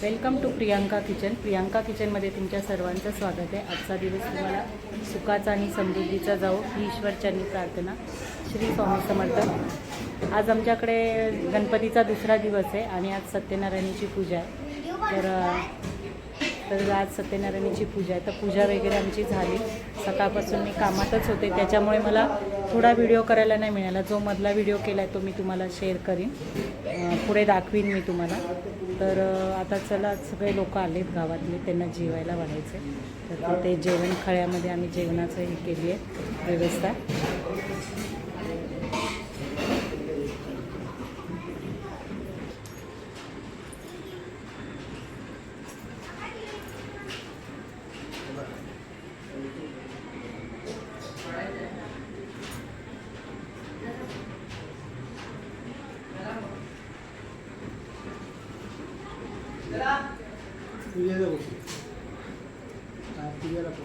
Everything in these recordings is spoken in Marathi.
Welcome to Priyanka kitchen. Priyanka किचनमध्ये तुमच्या सर्वांचं स्वागत आहे. आजचा दिवस तुम्हाला सुखाचा आणि समृद्धीचा जाऊ ही ईश्वरचरणी प्रार्थना श्री स्वामी समर्थ. आज आमच्याकडे गणपतीचा दुसरा दिवस आहे आणि आज सत्यनारायणीची पूजा आहे. तर तर आज सत्यनारायणीची पूजा आहे. तर पूजा वगैरे आमची झाली. सकाळपासून मी कामातच होते. त्याच्यामुळे मला थोडा व्हिडिओ करायला नाही मिळाला. जो मधला व्हिडिओ केला आहे तो मी तुम्हाला शेअर करीन. पुढे दाखवीन मी तुम्हाला. तर आता चला सगळे लोक आलेत गावातले त्यांना जेवायला वाढायचे तर ते जेवण खळ्यामध्ये आम्ही जेवणाचं हे केली आहे व्यवस्था पूजेला बसू हा, पूजेला बसू.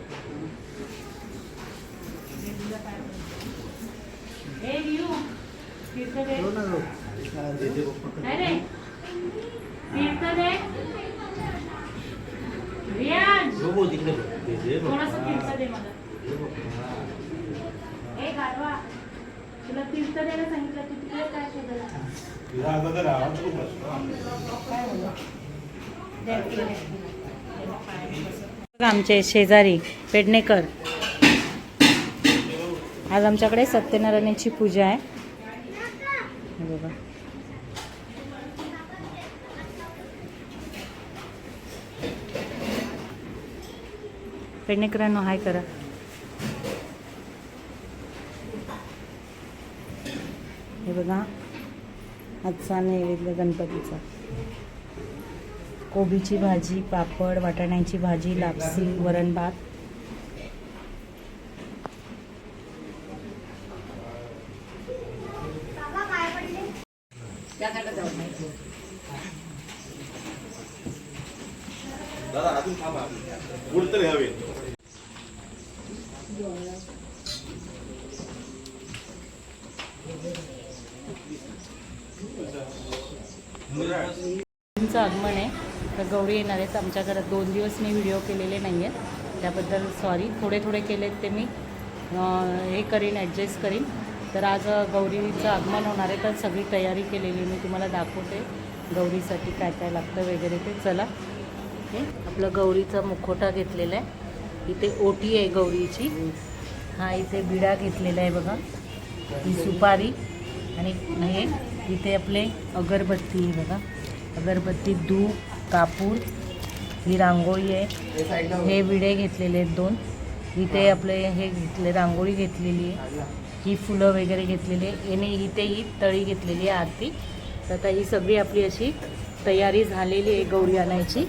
हो ना गं. हा, दे, दे बघ. हो, हो, तिकडे बघ. दे, दे बघ. थोडंसं तीर्थ हा, दे मला दे बघ. हा. ए गाढवा सांगितलं तिकडे काय आमचे शेजारी पेडणेकर. आज आमच्याकडे सत्यनारायणाची पूजा आहे. हे बघा. पेडणेकरांनो हाय करा. बघा आजचा नैवेद्य गणपतीचा. कोबीची भाजी पापड वाटाण्याची भाजी लापसी वरण भात. दादा अजून थांबा. गुड तरी हवे गौरींचं आगमन आहे तर गौरी येणार आहेत. आमच्या घरात दोन दिवस मी व्हिडिओ केलेले नाही आहेत त्याबद्दल सॉरी थोडे थोडे केलेत ते मी. हे करीन ॲडजस्ट करीन. तर आज गौरीचं आगमन होणार आहे. तर सगळी तयारी केलेली मी तुम्हाला दाखवते. गौरीसाठी काय काय लागतं वगैरे ते. चला. हे आपलं गौरीचा मुखोटा घेतलेला आहे. इथे ओटी आहे गौरीची. हा इथे बिडा घेतलेला आहे बघा. ही सुपारी. आणि हे इथे आपले अगरबत्ती आहे बघा. अगरबत्ती धूप कापूर ही रांगोळी आहे. हे विडे घेतलेले आहेत दोन. इथे आपले हे घेतले रांगोळी घेतलेली आहे. ही फुलं वगैरे घेतलेली आहे. याने इथे ही तळी घेतलेली आहे आरती. तर आता ही सगळी आपली अशी तयारी झालेली आहे गौरी आणायची.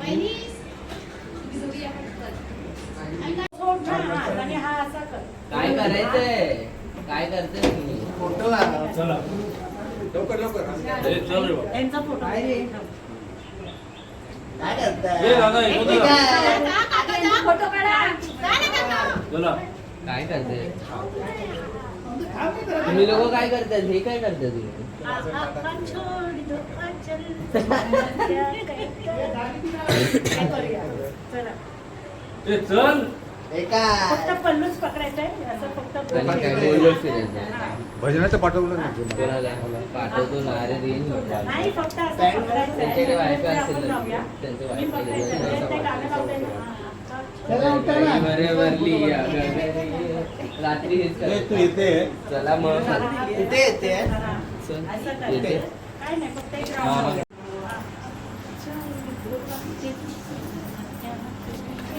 आणि काय करायचंय? काय करते तुम्ही फोटो. चला. लवकर लवकर. फोटो. काय करताय? काय करते तुम्ही लोक काय करताय? हे काय करताय तुम्ही? एका फक्त पल्लूच पकडायचा आहे असं फक्त भजनाचं पाठवलं ना पाठवतो ना अरे रेंज नाही फक्त असं बँक पकडायचं आहे. त्यांच्याकडे वायफाय आपण असेल लावूया. त्यांचं मी पकडायचं आहे. वायफाय ते गाणं लावलंय ना. चला उठा ना. वरली रात्री हेच ए, तू करायचं. इथे चला मग येते चल, असं कर. येते. काय नाही फक्त एक हा. राऊंड.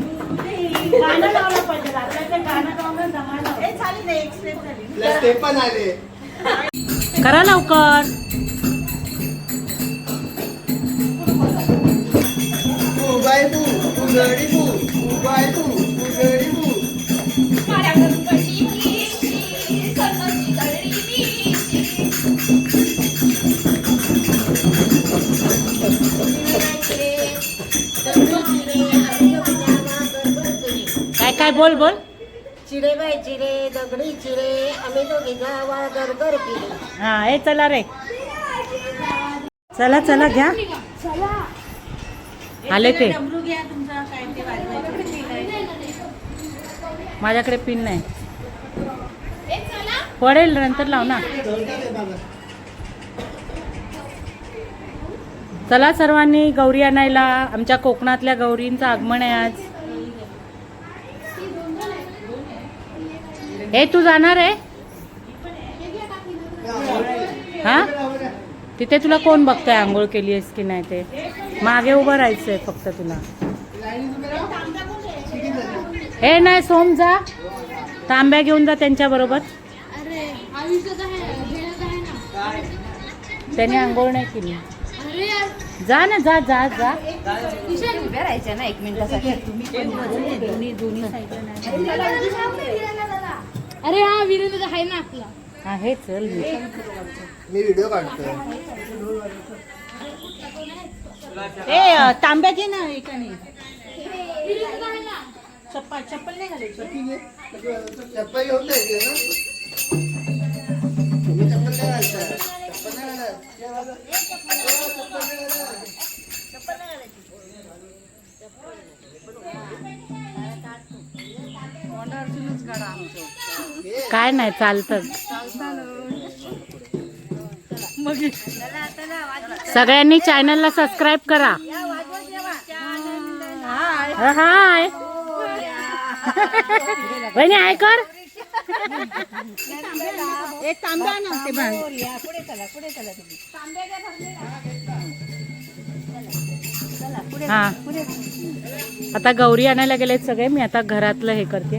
गाणं लावलं पाहिजे रात्रीचं गाणं लावणं जमाना हे झाली ना एक्सप्लेन झाली प्लस ते पण आले करा लवकर. उगाय तू उजडी तू उगाय तू उजडी तू. काय बोल बोल. चिरे बाय चिरे दगडी चिरे आम्ही दोघी गावा गरगर पिले हा हे चला रे. चला चला घ्या. आले ते. माझ्याकडे पिन नाही. पडेल नंतर लाव ना. चला सर्वांनी गौरी आणायला. आमच्या कोकणातल्या गौरींचं आगमन आहे आज. हे तू जाणार आहे? हा? तिथे तुला कोण बघतोय आंघोळ केली आहेस की नाही ते? मागे उभं राहायचंय फक्त तुला. हे नाही सोम जा. तांब्या घेऊन जा त्यांच्या बरोबर. अरे आयुष्यात आहे घेण्यात आहे ना त्याने आंघोळ नाही केली. जा ना जा जा जा. अरे हा वीरेंद्र आहे ना आपला. हा हे चल मी मी व्हिडिओ काढतोय. ए तांब्या घे ना एकाने. आहे चप्पल चप्पल नाही घालायची. चप्पल घेऊन जायचे ना? चप्पल काय घालताय. चप्पल नाही घालत. काय नाही चालतं सगळ्यांनी चॅनलला सबस्क्राईब करा. हाय बहिणी आहे कर. हा. आता गौरी आणायला गेलेत सगळे मी आता घरातलं हे करते.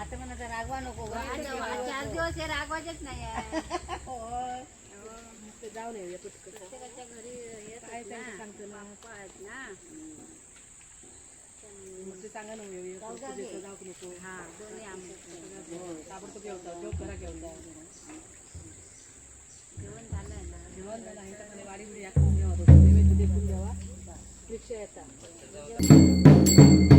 आता म्हणा रागवा नको चार दिवस हे रागवायचेच नाही प्रत्येकाच्या घरी येतात ना. पाळत ना. हा, दोन्ही आंबे. जेवण झालंय ना येतात Thank you.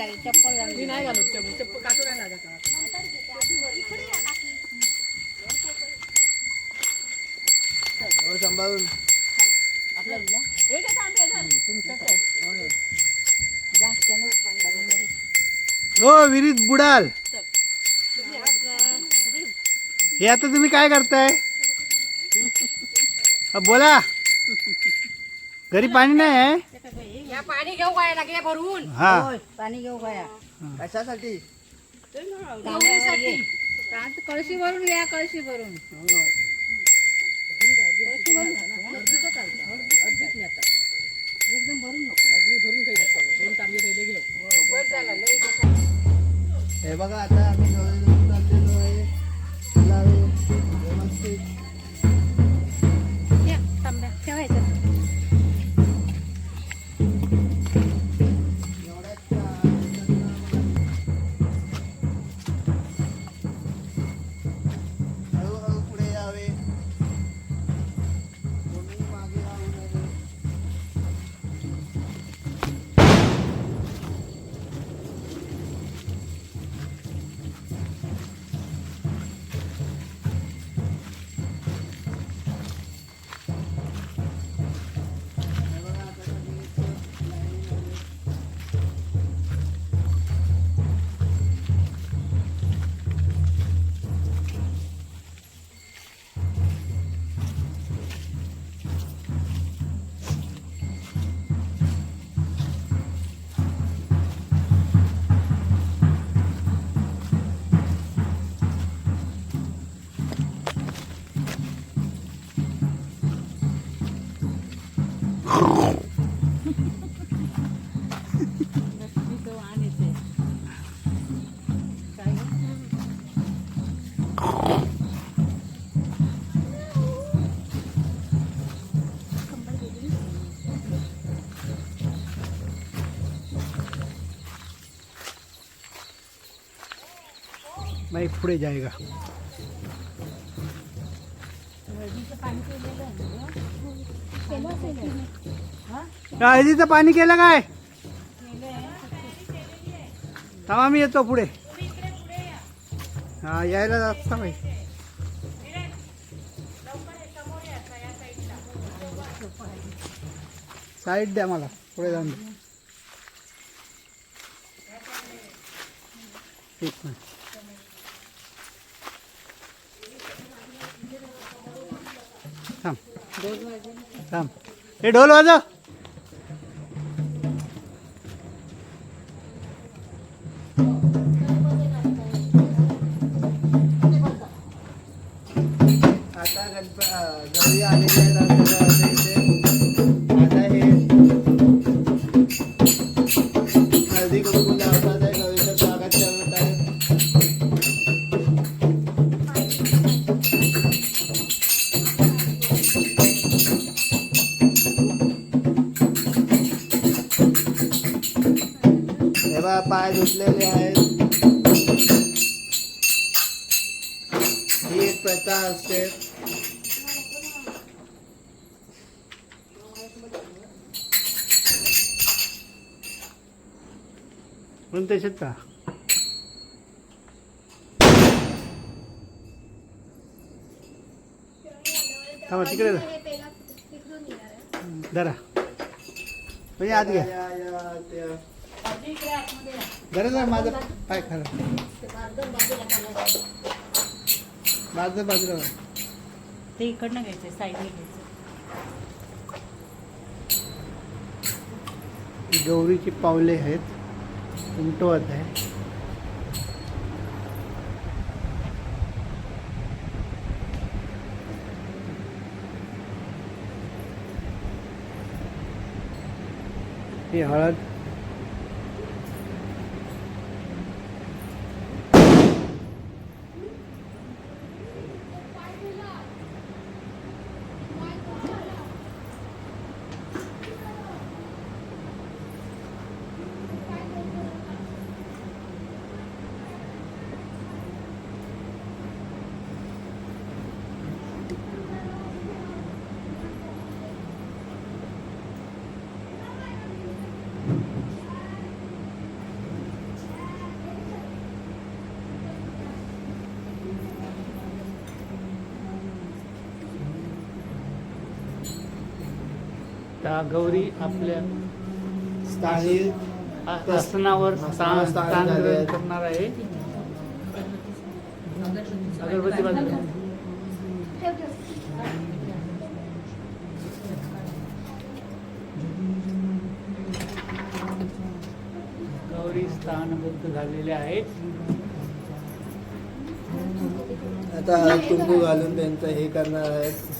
लागेल चप्पल घालून. एवढं सांभाळून. हो विहिरीत बुडाल. हे आता तुम्ही काय करताय? बोला. घरी पाणी नाही आहे? पाणी घेऊ काय लागले भरून. हा. पाणी घेऊ काय कशासाठी? कळशी भरून या कळशी भरून हे बघा आता आम्ही जवळ चाललेलो आहे. फुलावे, व्यवस्थित. ठेवायचं. बाइक पुढे जाएगा हळदीचं पाणी केलं काय? थांबा मी येतो पुढे. हा यायला जास्त बाई साईड द्या मला पुढे जाऊन द्या. एक मिनिट. थांब. हे ढोल वाजव. का? थांबा तिकडे जा. जरा म्हणजे आत घ्या जरा जरा माझं पाय खरं माझं बाजूला. ते इकडनं घ्यायचं साईडने घ्यायचं गौरीची पावले आहेत. उमटवत आहे. ही हळद गौरी आपल्या स्थानिक आसनावर स्थान करणार आहे. अगरबत्ती गौरी स्थानबद्ध झालेले आहेत. आता हा कुंकू घालून त्यांचं हे करणार आहेत.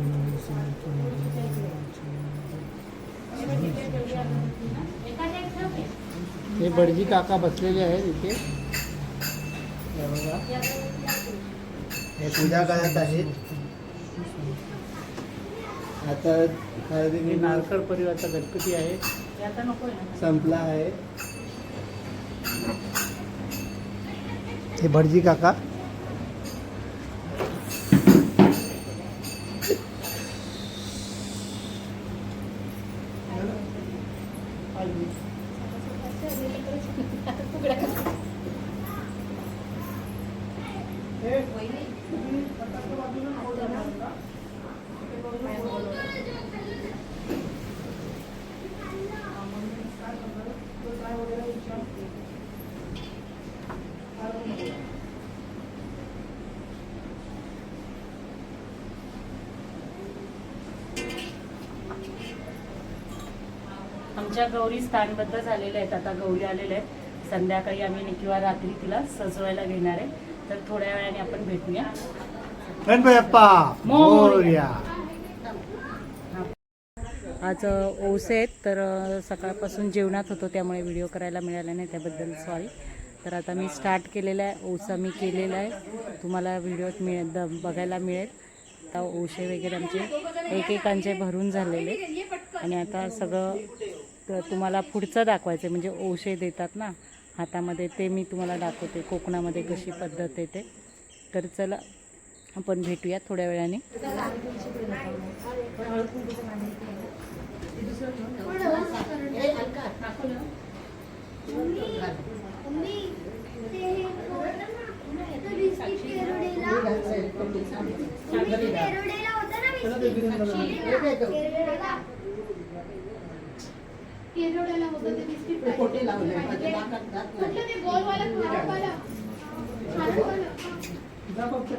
हे बडजी काका बसलेले आहेत इथे. हे. हे पूजा करत आहेत. आता कुंकू नारकळ परिवारचा गणपती आहे. संपला आहे. हे भटजी काका. बाजूला आमच्या गौरी स्थानबद्ध झालेल्या आहेत. आता गौरी आलेल्या आहेत. संध्याकाळी आम्ही किंवा रात्री तिला सजवायला घेणार आहे. तर थोड्या वेळाने आपण भेटूया. आज ओसे आहेत. तर सकाळपासून जेवणात होतो त्यामुळे व्हिडिओ करायला मिळाला नाही त्याबद्दल सॉरी तर आता मी स्टार्ट केलेला आहे. ओसा मी केलेला आहे. तुम्हाला व्हिडिओत मिळे द बघायला मिळेल. आता ओशे वगैरे आमचे एकेकांचे भरून झालेले आणि आता सगळं तर तुम्हाला पुढचं दाखवायचं आहे म्हणजे औषध देतात ना हातामध्ये ते मी तुम्हाला दाखवते. कोकणामध्ये कशी पद्धत आहे ते. तर चला आपण भेटूया थोड्या वेळाने. केरवड्याला होतं ते बिस्किट कुठलं ते गोलवाला खारटवाला? खारटवाला.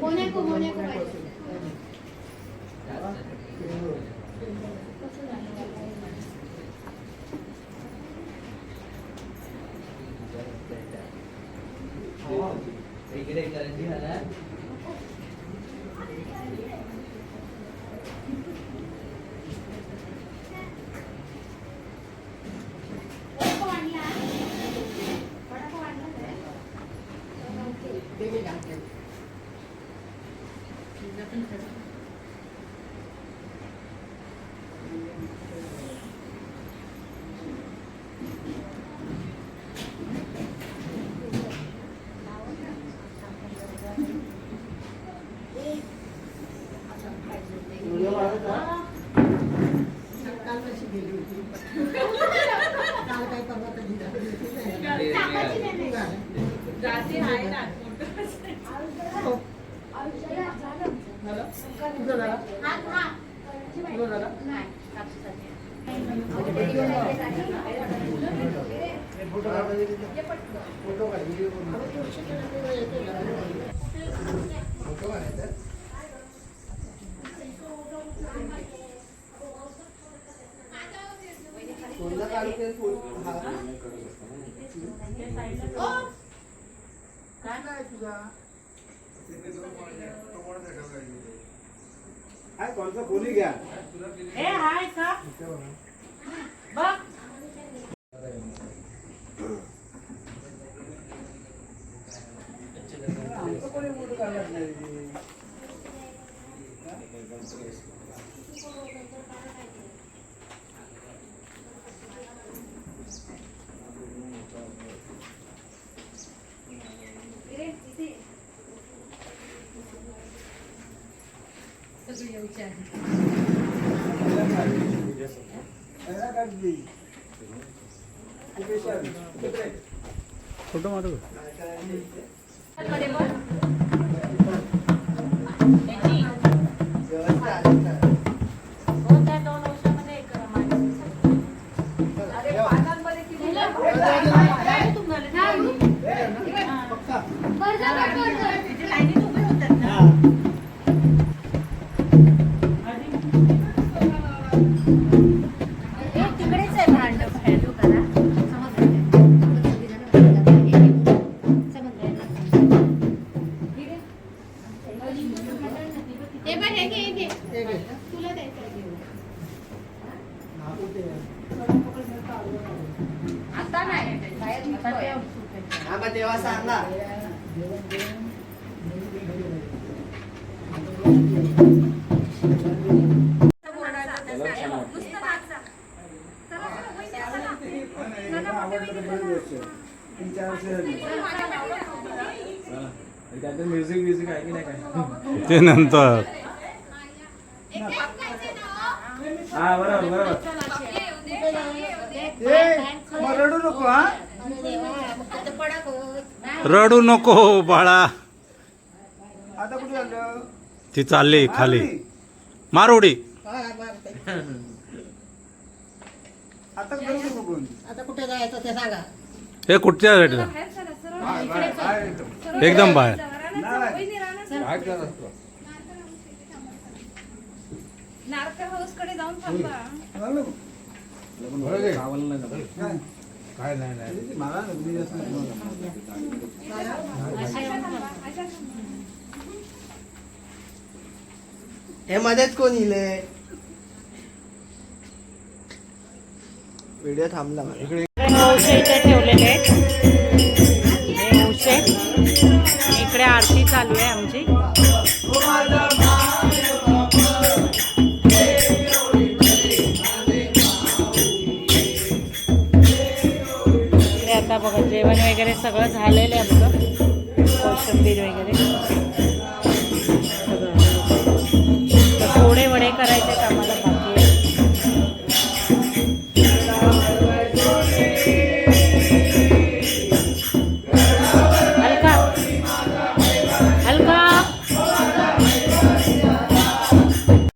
मोनॅको मोनॅको पाहिजे. इकडे Exatamente. घ्या ए हाय का? बघ. मोठं काढत नाही नंतर हा बरोबर बरोबर. मग रडू नको हा. रडू नको बाळा. आता कुठे झालं ती चालली खाली. मार उडी आता रडू नको कोण आता कुठे जायचं ते सांगा. हे कुठच्या साईडला एकदम बाहेर. नारकर हाऊसकडे जाऊन थांबा. काय नाही नाही. मला नोकरी जास्त नाही. हे. मध्येच कोण इले व्हिडिओ थांबला इकडे. नऊशे इथे ठेवलेले आहेत. हे नऊशे. इकडे आरती चालू आहे आमची. जेवण वगैरे सगळं झालेलं आहे आमचं. कोशिंबीर वगैरे.